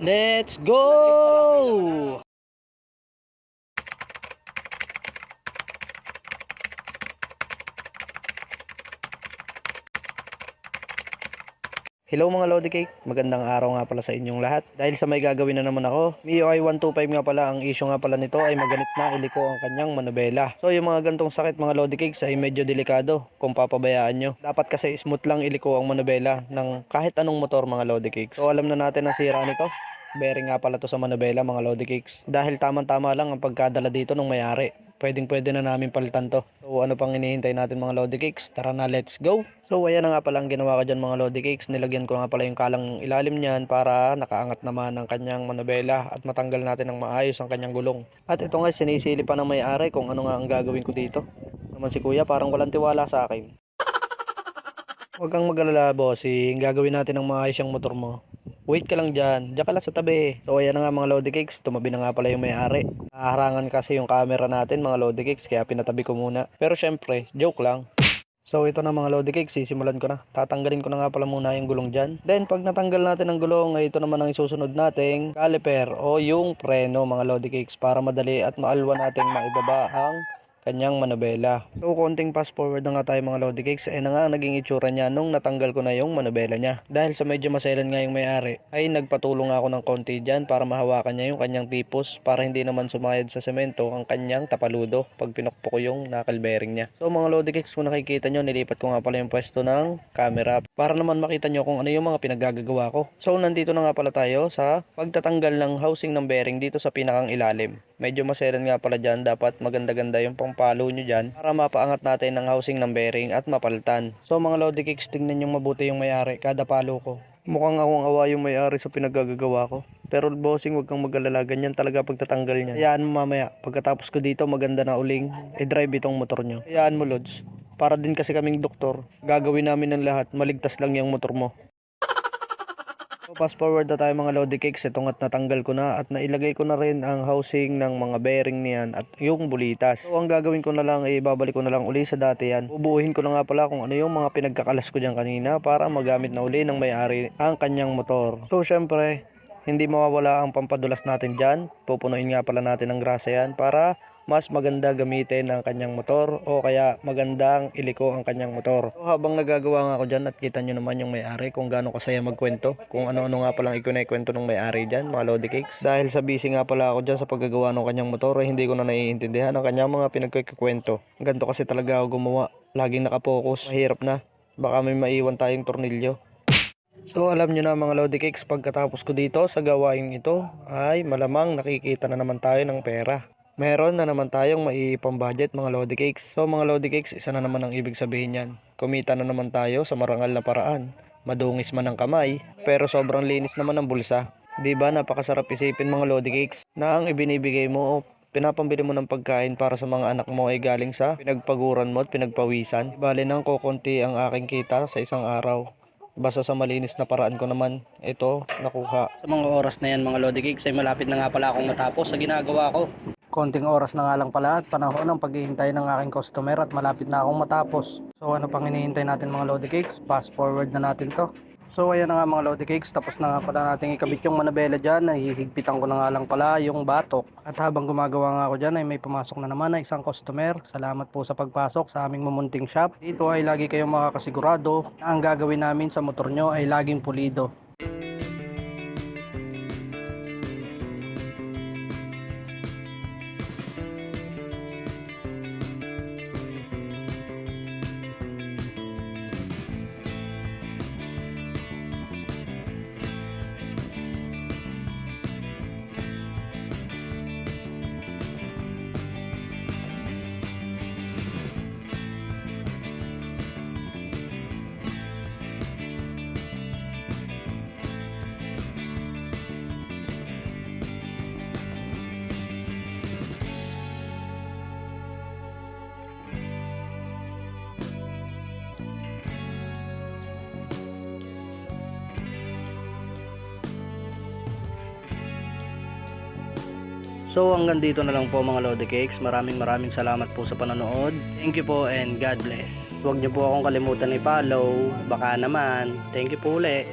Let's go! Hello mga Lodi Cake, magandang araw nga pala sa inyong lahat. Dahil sa may gagawin na naman ako, MIUI 125 nga pala, ang issue nga pala nito ay maganit na iliko ang kanyang manubela. So yung mga gantong sakit mga Lodi Cakes ay medyo delikado kung papabayaan nyo. Dapat kasi smooth lang iliko ang manubela ng kahit anong motor mga Lodi Cakes. So alam na natin ang sira nito. Bearing nga pala to sa manubela mga Lodi Cakes. Dahil tamang-tama lang ang pagkadala dito ng may-ari. Pwedeng pwede na namin palitan to. So ano pang hinihintay natin mga Lodi Cakes? Tara na, let's go! So ayan na nga pala ang ginawa ko dyan mga Lodi Cakes. Nilagyan ko nga pala yung kalang ilalim niyan para nakaangat naman ang kanyang manubela at matanggal natin ng maayos ang kanyang gulong. At ito nga sinisili pa ng may-ari kung ano nga ang gagawin ko dito. Naman si kuya parang walang tiwala sa akin. Huwag kang mag-alala bossing. Gagawin natin ng maayos yung motor mo. Wait ka lang dyan. Diyan ka lang sa tabi. So ayan na nga mga Lodi Cakes. Tumabi na nga pala yung may-ari. Haharangan kasi yung camera natin mga Lodi Cakes. Kaya pinatabi ko muna. Pero syempre, joke lang. So ito na mga Lodi Cakes. Sisimulan ko na. Tatanggalin ko na nga pala muna yung gulong dyan. Then pag natanggal natin ang gulong, ito naman ang isusunod nating caliper o yung preno mga Lodi Cakes. Para madali at maalwa nating maibaba ang kanyang manubela. So konting fast forward na nga tayo mga Lodi Cakes. Eh na nga ang naging itsura niya nung natanggal ko na yung manubela niya. Dahil sa medyo maselan nga yung may-ari, ay nagpatulong ako ng konti dyan para mahawakan niya yung kanyang tipos para hindi naman sumayad sa semento ang kanyang tapaludo pag pinokpo ko yung knuckle bearing niya. So mga Lodi Cakes, kung nakikita nyo, nilipat ko nga pala yung pwesto ng camera para naman makita nyo kung ano yung mga pinagagagawa ko. So nandito na nga pala tayo sa pagtatanggal ng housing ng bearing dito sa pinakang ilalim. Medyo maselan nga pala dyan, dapat maganda-ganda yung pangpalo nyo dyan para mapaangat natin ng housing ng bearing at mapalitan. So mga Lodi Kicks, tingnan nyo mabuti yung may-ari kada palo ko. Mukhang awang awa yung may-ari sa pinagagagawa ko. Pero bossing, wag kang mag-alala. Ganyan talaga pagtatanggal niya. Hayaan mo mamaya. Pagkatapos ko dito, maganda na uling. I-drive itong motor nyo. Hayaan mo, Lods. Para din kasi kaming doktor. Gagawin namin ng lahat. Maligtas lang yung motor mo. So, fast forward na tayo mga Lodi Cakes. Itong at natanggal ko na at nailagay ko na rin ang housing ng mga bearing niyan at yung bulitas. So ang gagawin ko na lang ay babalik ko na lang uli sa dati yan. Bubuhin ko na nga pala kung ano yung mga pinagkakalas ko dyan kanina para magamit na uli ng may-ari ang kanyang motor. So syempre, hindi mawawala ang pampadulas natin dyan. Pupunuin nga pala natin ng grasa yan para mas maganda gamitin ang kanyang motor o kaya magandang iliko ang kanyang motor. So, habang nagagawa nga ako dyan at kita nyo naman yung may-ari kung gaano kasaya magkwento, kung ano-ano nga palang ikunay-kwento ng may-ari dyan, mga Lodi Cakes. Dahil sa busy nga pala ako dyan sa paggagawa ng kanyang motor, eh, hindi ko na naiintindihan ang kanyang mga pinagkikwento. Ganto kasi talaga ako gumawa. Laging nakapokus. Mahirap na. Baka may maiwan tayong tornilyo. So alam nyo na mga Lodi Cakes, pagkatapos ko dito sa gawain ito, ay malamang nakikita na naman tayo ng pera. Meron na naman tayong maiipang budget mga Lodi Cakes. So mga Lodi Cakes, isa na naman ang ibig sabihin yan. Kumita na naman tayo sa marangal na paraan. Madungis man ang kamay, pero sobrang linis naman ang bulsa. Ba napakasarap isipin mga Lodi Cakes na ang ibinibigay mo o pinapambili mo ng pagkain para sa mga anak mo ay galing sa pinagpaguran mo at pinagpawisan. Bali nang kukunti ang aking kita sa isang araw. Basta sa malinis na paraan ko naman ito nakuha. Sa mga oras na yan mga Lodi Cakes ay malapit na nga pala akong matapos sa ginagawa ko. Konting oras na nga lang pala at panahon ng paghihintay ng aking customer at malapit na akong matapos. So ano pang hinihintay natin mga Lodi Cakes? Fast forward na natin to. So ayan na nga mga Lodi Cakes, tapos na nga pala natin ikabit yung manabela dyan, nahihigpitan ko na nga lang pala yung batok. At habang gumagawa nga ako dyan ay may pumasok na naman na isang customer. Salamat po sa pagpasok sa aming mumunting shop. Dito ay lagi kayong makakasigurado na ang gagawin namin sa motor nyo ay laging pulido. So hanggang dito na lang po mga Lodi Cakes. Maraming maraming salamat po sa panonood. Thank you po and God bless. Huwag niyo po akong kalimutan i-follow. Baka naman. Thank you po ulit.